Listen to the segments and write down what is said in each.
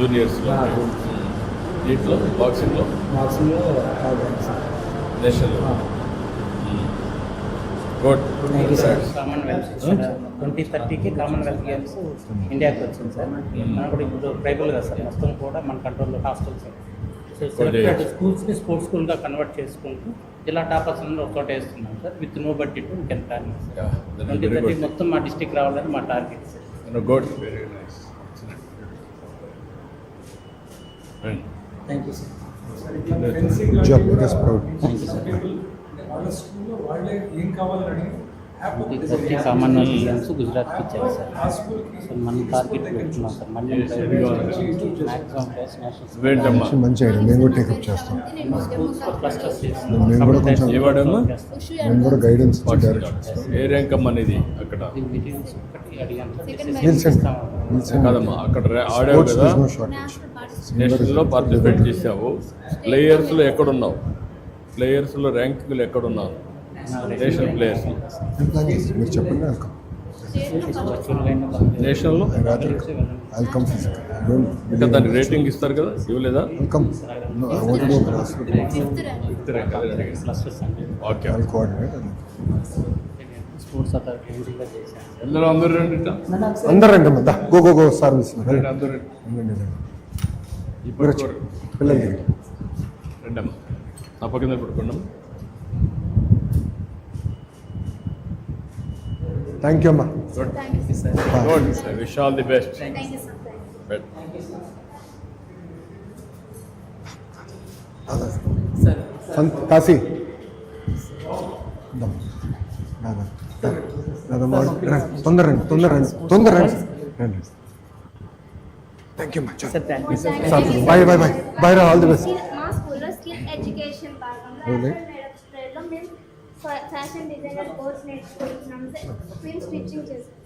జూనియర్స్లో దీంట్లో బాక్సింగ్లో బాక్సింగ్లో sir. National good thank you sir Commonwealth twenty థర్టీకి కామన్వెల్త్ గేమ్స్ ఇండియాకి వచ్చింది సార్. మనం కూడా ఇప్పుడు ట్రైబల్ కదా సార్ మొత్తం కూడా మన కంట్రోల్లో హాస్టల్స్ సో సెలెక్టెడ్ స్కూల్స్ని స్పోర్ట్స్ స్కూల్గా కన్వర్ట్ చేసుకుంటూ జిల్లా టాపర్స్ అందరూ ఒక చోట వేస్తున్నాం sir. With no budget plan twenty thirty మొత్తం మా డిస్టిక్ రావాలని మా target sir. Good very nice thank you sir sir వాళ్ళ స్కూల్లో వాళ్ళే ఏం కావాలని app twenty thirty Commonwealth games గుజరాత్కి ఇచ్చారు సార్ ఆ స్కూల్కి సో మన టార్గెట్ పెట్టుకున్నాం సార్ మళ్ళీ మంచి ఐడియా. మేము కూడా టేకప్ చేస్తాం. మేము కూడా కొంచెం? మేము కూడా గైడెన్స్ ఏ ర్యాంక్ అమ్మా అనేది అక్కడ? Sir Nilsson. నిల్సన్ కాదమ్మా అక్కడ రా- ఆడావు స్పోర్ట్స్ కదా. నేషనల్లో పార్టిసిపేట్ చేసావు ప్లేయర్స్లో ఎక్కడున్నావు? ప్లేయర్స్లో ర్యాంకింగ్లు ఎక్కడున్నావు? National players. మీరు చెప్పండి. నేషనల్లో? వెల్కమ్ ఫిజికల్ డోంట్ ఇంకా దానికి రేటింగ్ ఇస్తారు కదా? ఇవ్వలేదా? ఓకే. అందరూ అందరూ రండి. అందరు రండి గో గో గో. సర్వీస్ అందరూ రండి. రండి రండి ఈ మీరు పక్క వచ్చి పిల్లలు తిరిగి రండి అమ్మా నా పక్కన పడుకోండి థ్యాంక్ యూ అమ్మా good Thank you, sir. Good wish all the best Thank you, sir. Thank you. Sant Kashi dum. దాదా దా. దాదా మాడు. రండి. తొందర రండి తొందర రండి తొందర రండి రండి thank you much sir thank you sir sir bye bye bye bye రా ఆల్ ది బెస్ట్ మా స్కూల్లో స్కిల్ ఎడ్యుకేషన్? మేడం స్ప్రేడ్లో మేము ఫ్యాషన్ డిజైనర్ కోర్స్ నేర్చుకుంటున్నాం మేము స్టిచ్చింగ్ చేస్తాం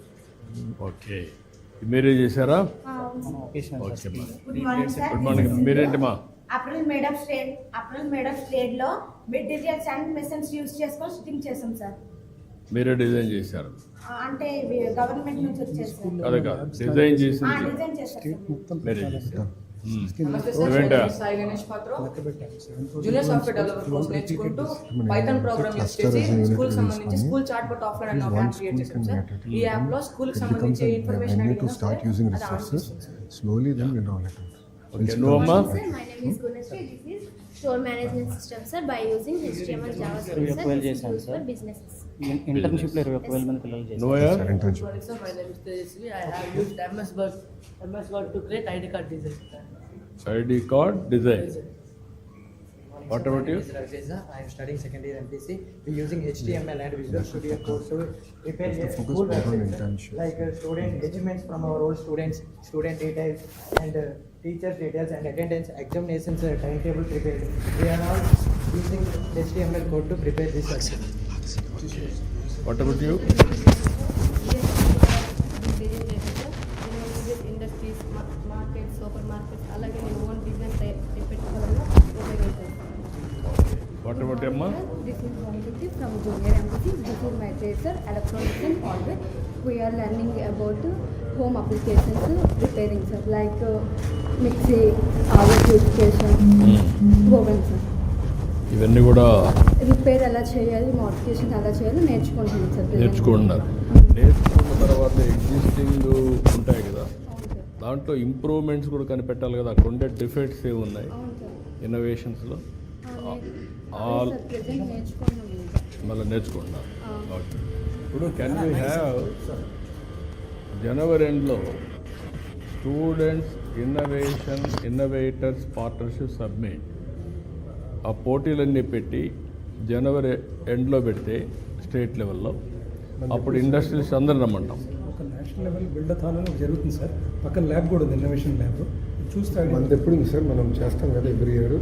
ఓకే మీరే చేశారా? Okay good morning sir good morning మీరేంటమ్మా apparel madam trade apparel madam స్ట్రేడ్లో materials and machines use చేసుకొని స్టిచ్చింగ్ చేసాం సార్ మీరే డిజైన్ చేశారు. అంటే గవర్నమెంట్ నుంచి కాదు కాదు డిజైన్ మీరే చేశారు. జూనియర్ సాఫ్ట్వేర్ డెవలపర్ కోర్స్ నేర్చుకుంటూ పైథాన్ ప్రోగ్రామ్ యూస్ చేసి స్కూల్ సంబంధించి school chat but offline and one app school create చేసాం can సార్. ఈ యాప్లో స్కూల్కి సంబంధించి information. Okay by using HTML, JavaScript, sir. businesses. ఇంటర్న్షిప్లో ఇరవై ఒక్క వేల మంది పిల్లలు చేశారు నువ్వయా Sir, internship. Morning, sir. My name is Tejasvi. I have used MS Word, MS Word to create ID card design. ID card design what about you Raveza, I am studying second year MPC. We using HTML and Visual Studio Code to prepare The a focus school more on website, sir. internship. like uh, student achievements from our old students, student details and uh, teachers details and attendance, examinations, uh, timetable prepared. We are all using HTML code to prepare this. sir. What about you industries market supermarkets అలాగే నేను own business పెట్టుకోవాలన్నా ఉపయోగించాను what about అమ్మా this is Vamsi from junior MPC this is my trade electronics and hardware we're learning about home applications repairing sir like mixie or oven sir ఇవన్నీ కూడా repair ఎలా చేయాలి modification ఎలా చేయాలి నేర్చుకుంటున్నాను సార్ నేర్చుకుంటున్నారు. నేర్చుకున్న తర్వాత ఎగ్జిస్టింగ్ ఉంటాయి కదా. దాంట్లో ఇంప్రూవ్మెంట్స్ కూడా కనిపెట్టాలి కదా. అక్కడ ఉండే డిఫెక్ట్స్ ఏమి ఉన్నాయి? ఇన్నోవేషన్స్లో ఆల్ మళ్ళీ నేర్చుకుంటున్నారు. ఓకే ఇప్పుడు కెన్ యూ హ్యావ్ జనవరి ఎండ్లో students innovation innovators partnership submit ఆ పోటీలన్నీ పెట్టి జనవరి ఎండ్లో పెడితే స్టేట్ లెవెల్లో. అప్పుడు ఇండస్ట్రీస్ అందరు రమ్మంటాం. ఒక నేషనల్ లెవెల్ బిల్డథాన్ అని జరుగుతుంది సార్. పక్కన ల్యాబ్ కూడా ఉంది ఇన్నోవేషన్ ల్యాబ్. చూస్తే మనది ఎప్పుడు ఉంది సార్? మనం చేస్తాం కదా ఎవ్రీ ఇయర్.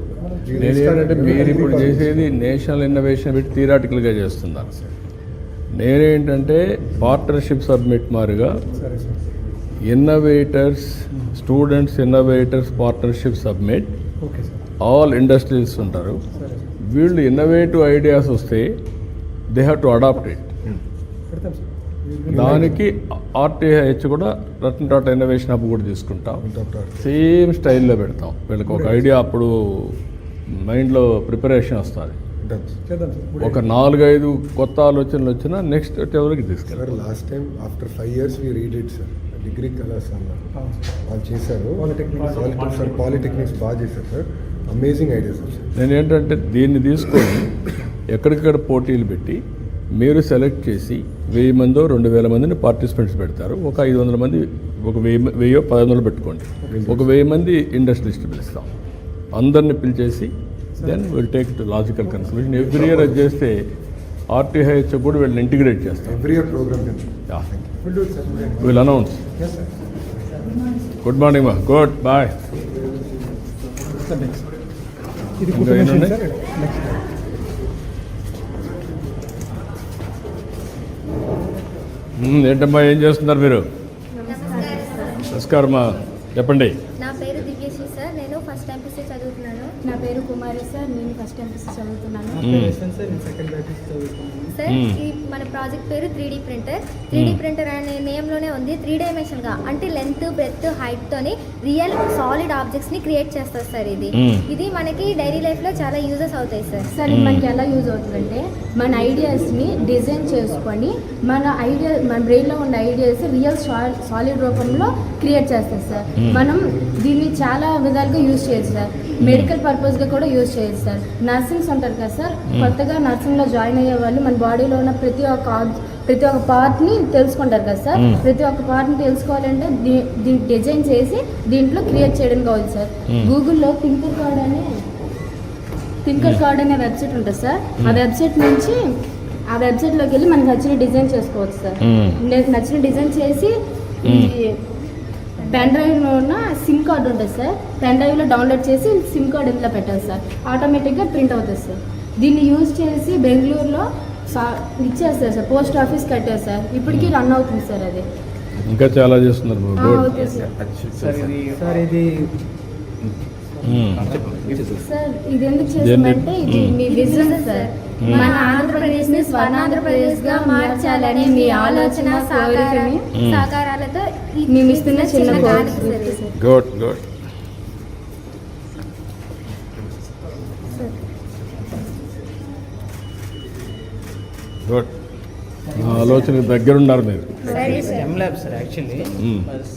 నేను ఏంటంటే మీరు ఇప్పుడు చేసేది నేషనల్ ఇన్నోవేషన్ పెట్టి థియరాటికల్గా చేస్తున్నారు. నేనేంటంటే పార్ట్నర్షిప్ సబ్మిట్ మారుగా సరే sir. Innovators students innovators partnership submit. Okay sir. All industries ఉంటారు. వీళ్ళు ఇన్నోవేటివ్ ఐడియాస్ వస్తే they have to adapt it దానికి ఆర్టీహెచ్ కూడా రతన్ టాటా ఇన్నోవేషన్ హబ్ కూడా తీసుకుంటాం. డాక్టర్ సేమ్ స్టైల్లో పెడతాం. వీళ్ళకి ఒక ఐడియా అప్పుడు మైండ్లో ప్రిపరేషన్ వస్తుంది. ఒక నాలుగైదు కొత్త ఆలోచనలు వచ్చినా నెక్స్ట్ లెవెల్కి తీసుకెళ్తాం sir last time after five years we read it sir degree కళాశాల. వాళ్ళు చేశారు. పాలిటెక్నిక్స్ బాగా చేశారు సార్ అమేజింగ్ ఐడియా సార్ నేను ఏంటంటే దీన్ని తీసుకొని ఎక్కడికక్కడ పోటీలు పెట్టి మీరు సెలెక్ట్ చేసి వెయ్యి మందో రెండు వేల మందిని పార్టిసిపెంట్స్ పెడతారు. ఒక ఐదు వందల మంది ఒక వెయ్యి వెయ్యో పది వందలు పెట్టుకోండి. ఒక వెయ్యి మంది ఇండస్ట్రియలిస్ట్ పిలుస్తాం. అందరిని పిలిచేసి then will take to logical conclusion. Every year అది చేస్తే ఆర్టీహెచ్ కూడా వీళ్ళని ఇంటిగ్రేట్ చేస్తాం. Every year program will announce good morning మా గుడ్ బాయ్ ఇది సార్ నెక్స్ట్ ఏంటమ్మా ఏం చేస్తున్నారు మీరు? నమస్కారమ్మా. చెప్పండి. నా పేరు పేరు కుమారి సార్ నేను ఫస్ట్ ఎంపీసీ చదువుతున్నాను. సార్. ఈ మన ప్రాజెక్ట్ పేరు three D printer. Three D printer అనే నేమ్లోనే ఉంది త్రీ డైమెన్షన్గా. అంటే లెంత్ బ్రెత్ హైట్తోని రియల్ సాలిడ్ ఆబ్జెక్ట్స్ని క్రియేట్ చేస్తారు సార్ ఇది. ఇది మనకి డైలీ లైఫ్లో చాలా యూజెస్ అవుతాయి సార్. సార్ ఇది మనకి ఎలా యూజ్ అవుతుందంటే మన ఐడియాస్ని డిజైన్ చేసుకొని మన ఐడియా మన బ్రెయిన్లో ఉన్న ఐడియాస్ రియల్ సాలిడ్ రూపంలో క్రియేట్ చేస్తారు సార్. మనం దీన్ని చాలా విధాలుగా యూజ్ చేయొచ్చు సార్. మెడికల్ పర్పస్గా కూడా యూజ్ చేయొచ్చు సార్. నర్సింగ్స్ ఉంటారు కదా సార్ కొత్తగా నర్సింగ్లో జాయిన్ అయ్యే వాళ్ళు మన బాడీలో ఉన్న ప్రతి ఒక్క ప్రతి ఒక్క పార్ట్ని తెలుసుకుంటారు కదా సార్. ప్రతి ఒక్క పార్ట్ని తెలుసుకోవాలంటే దీ- దీన్ని డిజైన్ చేసి దీంట్లో క్రియేట్ చేయడానికి అవుతుంది సార్. గూగుల్లో థింకర్ కార్డ్ అనే థింకర్ కార్డ్ అనే వెబ్సైట్ ఉంటుంది సార్. ఆ వెబ్సైట్ నుంచి ఆ వెబ్సైట్లోకి వెళ్ళి మనకు నచ్చిన డిజైన్ చేసుకోవచ్చు సార్. నచ్చిన డిజైన్ చేసి పెన్ డ్రైవ్లో ఉన్న సిమ్ కార్డ్ ఉంటుంది సార్. పెన్ డ్రైవ్లో డౌన్లోడ్ చేసి సిమ్ కార్డ్ ఇందులో పెట్టాలి సార్. ఆటోమేటిక్గా ప్రింట్ అవుతుంది సార్. దీన్ని యూజ్ చేసి బెంగళూరులో సా ఇచ్చేస్తారు సార్. పోస్ట్ ఆఫీస్ కట్టారు సార్. ఇప్పటికీ రన్ అవుతుంది సార్ అది. ఇంకా చాలా చేస్తున్నారు సార్. సార్ ఇది సార్ ఇది ఎందుకు చేసామంటే ఇది మీ విజన్ సార్. మన ఆంధ్రప్రదేశ్ని స్వర్ణాంధ్రప్రదేశ్గా మార్చాలని మీ ఆలోచన ఈ- మేము ఇస్తున్న చిన్న. గుడ్ గుడ్ గుడ్ ఆలోచనకు దగ్గరున్నారు మీరు. M lab sir actually.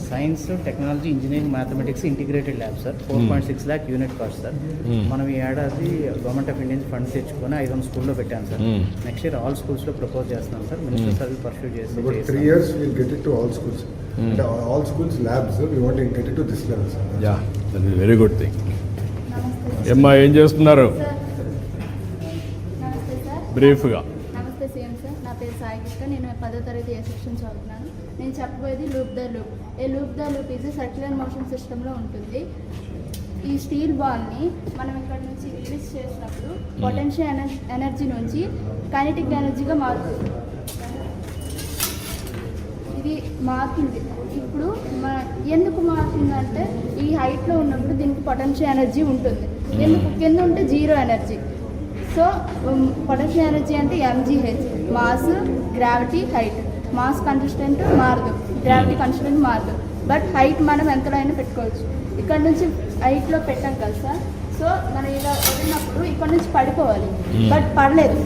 Science technology engineering mathematics integrated lab sir four point six lakh unit cost sir. మనం ఈ ఏడాది గవర్నమెంట్ ఆఫ్ ఇండియా ఫండ్స్ తెచ్చుకొని ఐదు వందల స్కూల్లో పెట్టాను సార్. నెక్స్ట్ ఇయర్ ఆల్ స్కూల్స్లో ప్రపోజ్ చేస్తున్నాం సార్ మినిస్టర్ సర్వీస్ పర్సూ చేసి About three చేస్తాం. years, we'll get it to schools labs, we want to get it to this level, sir. Yeah that is very good thing ఏమ్మా ఏం చేస్తున్నారు? నమస్తే sir బ్రీఫ్గా నమస్తే సీఎం సార్. నా పేరు సాయి కృష్ణ నేను పదో తరగతి ఏ సెక్షన్ చదువుతున్నాను. నేను చెప్పబోయేది loop the loop A loop the loop ఇది సర్క్యులర్ మోషన్ సిస్టంలో ఉంటుంది. ఈ స్టీల్ బాల్ని మనం ఇక్కడ నుంచి రిలీజ్ చేసినప్పుడు పొటెన్షియల్ ఎనర్జీ నుంచి కైనెటిక్ ఎనర్జీగా మారుతుంది. ఇది మారుతుంది. ఇప్పుడు మన ఎందుకు మారుతుందంటే ఈ హైట్లో ఉన్నప్పుడు దీనికి పొటెన్షియల్ ఎనర్జీ ఉంటుంది. ఎందుకు? కింద ఉంటే zero energy so potential energy అంటే MGH mass gravity height mass consistent మారదు. గ్రావిటీ కన్సిస్టెంట్ మారదు. బట్ హైట్ మనం ఎంతలో అయినా పెట్టుకోవచ్చు. ఇక్కడ నుంచి హైట్లో పెట్టాం కదా సార్ సో మనం ఇలా వదిలినప్పుడు ఇక్కడ నుంచి పడిపోవాలి. బట్ పడలేదు.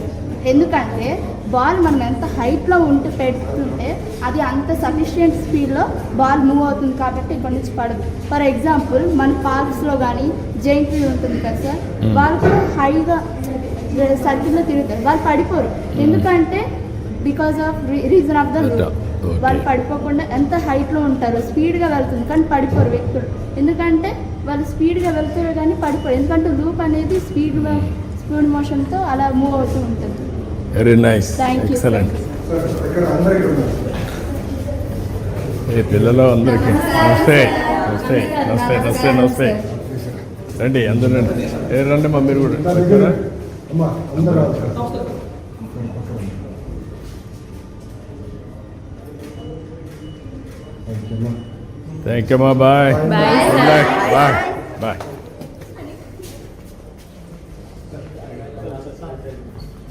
ఎందుకంటే బాల్ మనం ఎంత హైట్లో ఉంటే పెట్టుకుంటే అది అంత సఫిషియెంట్ స్పీడ్లో బాల్ మూవ్ అవుతుంది కాబట్టి ఇక్కడ నుంచి పడదు. ఫర్ ఎగ్జాంపుల్ మన పార్క్స్లో కానీ జైంట్ వీల్ ఉంటుంది కదా సార్ వాళ్ళు కూడా హైగా సర్కిల్లో తిరుగుతారు. వాళ్ళు పడిపోరు. ఎందుకంటే because of reason of the. వాళ్ళు పడిపోకుండా ఎంత హైట్లో ఉంటారు స్పీడ్గా వెళ్తుంది కానీ పడిపోరు వ్యక్తులు. ఎందుకంటే వాళ్ళు స్పీడ్గా వెళ్తారు కానీ పడిపోరు. ఎందుకంటే లూప్ అనేది స్పీడ్ స్పీడ్ మోషన్తో అలా మూవ్ అవుతూ ఉంటుంది. Very nice Thank you, excellent Sir, ఇక్కడ అందరికీ ఉన్నారు. ఈ పిల్లలు అందరికీ నమస్తే నమస్తే నమస్తే నమస్తే నమస్తే రండి అందరూ రండి ఏ రండి మా మీరు కూడా వచ్చారా? అమ్మా, అందరూ రావాలి, sir. Thank you, అమ్మా. థ్యాంక్ యూ మా bye bye bye bye educational కూడా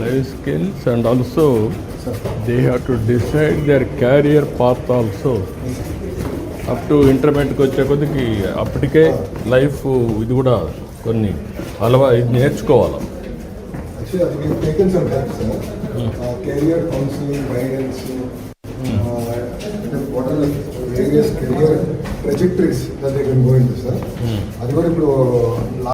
life skills and also they have to decide their career part also up to ఇంటర్మీడియట్కి వచ్చే కొద్దికి అప్పటికే లైఫ్ ఇది కూడా కొన్ని అలవా ఇది నేర్చుకోవాలి? ప్రాజెక్టరీస్ దగ్గర సార్ అది కూడా ఇప్పుడు hmm. hmm. hmm.